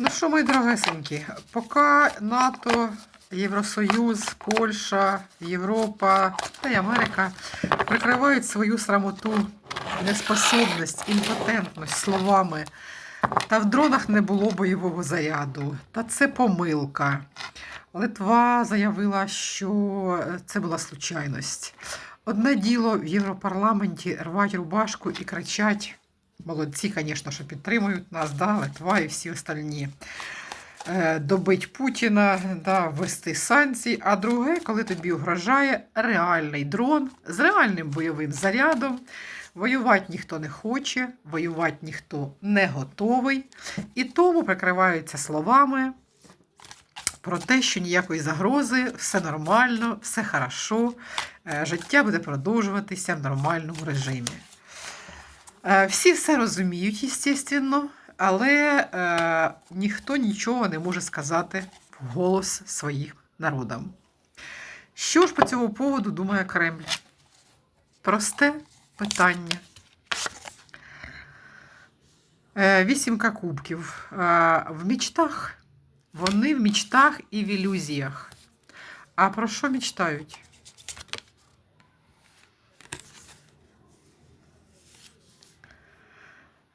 Ну що, мої дорогесенькі, поки НАТО, Євросоюз, Польща, Європа та й Америка прикривають свою срамоту, неспособність, імпотентність словами. Та в дронах не було бойового заряду. Та це помилка. Литва заявила, що це була случайність. Одне діло в Європарламенті рвать рубашку і кричать. Молодці, звісно, що підтримують нас, да, Литва і всі остальні. Е, Добить Путіна, да, ввести санкції. А друге, коли тобі угрожає реальний дрон з реальним бойовим зарядом. Воювати ніхто не хоче, воювати ніхто не готовий. І тому прикриваються словами про те, що ніякої загрози, все нормально, все хорошо, е, життя буде продовжуватися в нормальному режимі. Е, Всі все розуміють, естественно, але е, ніхто нічого не може сказати в голос своїм народам. Що ж по цьому поводу думає Кремль? Просте питання. Е, Вісімка кубків. Е, В мічтах. Вони в мічтах і в ілюзіях. А про що мічтають?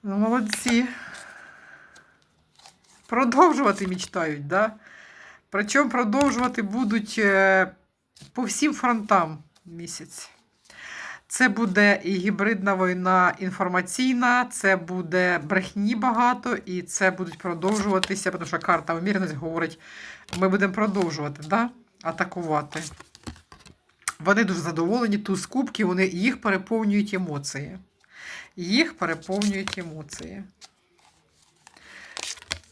Ну, молодці. Продовжувати мічтають, да? Причому продовжувати будуть е, по всім фронтам місяць. Це буде і гібридна війна інформаційна, це буде брехні багато, і це будуть продовжуватися, тому що карта умірність говорить, ми будемо продовжувати да? атакувати. Вони дуже задоволені, туз кубки, вони, їх переповнюють емоції. Їх переповнюють емоції.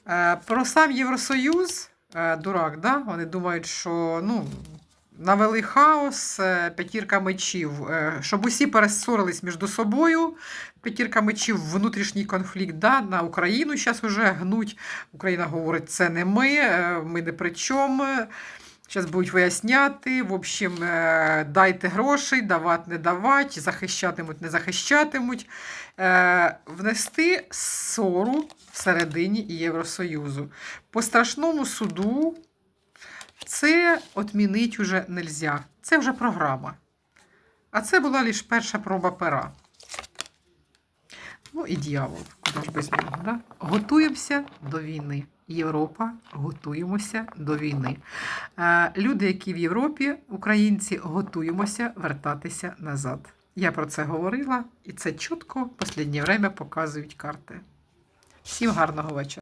Е, Про сам Євросоюз, е, дурак, да? вони думають, що ну, навели хаос, е, п'ятірка мечів, щоб усі пересорились між собою. П'ятірка мечів, внутрішній конфлікт да? на Україну зараз вже гнуть. Україна говорить, це не ми, ми не при чому. Зараз будуть виясняти. В общем, е, дайте грошей, давати, не давати, захищатимуть, не захищатимуть. Е, Внести ссору всередині Євросоюзу. По страшному суду це відмінити вже не можна. Це вже програма. А це була лише перша проба пера. Ну і дьявол, куди ж без нього. Да? Готуємося до війни. Європа, готуємося до війни. Е, Люди, які в Європі, українці, готуємося вертатися назад. Я про це говорила, і це чітко в останнє время показують карти. Всім гарного вечора.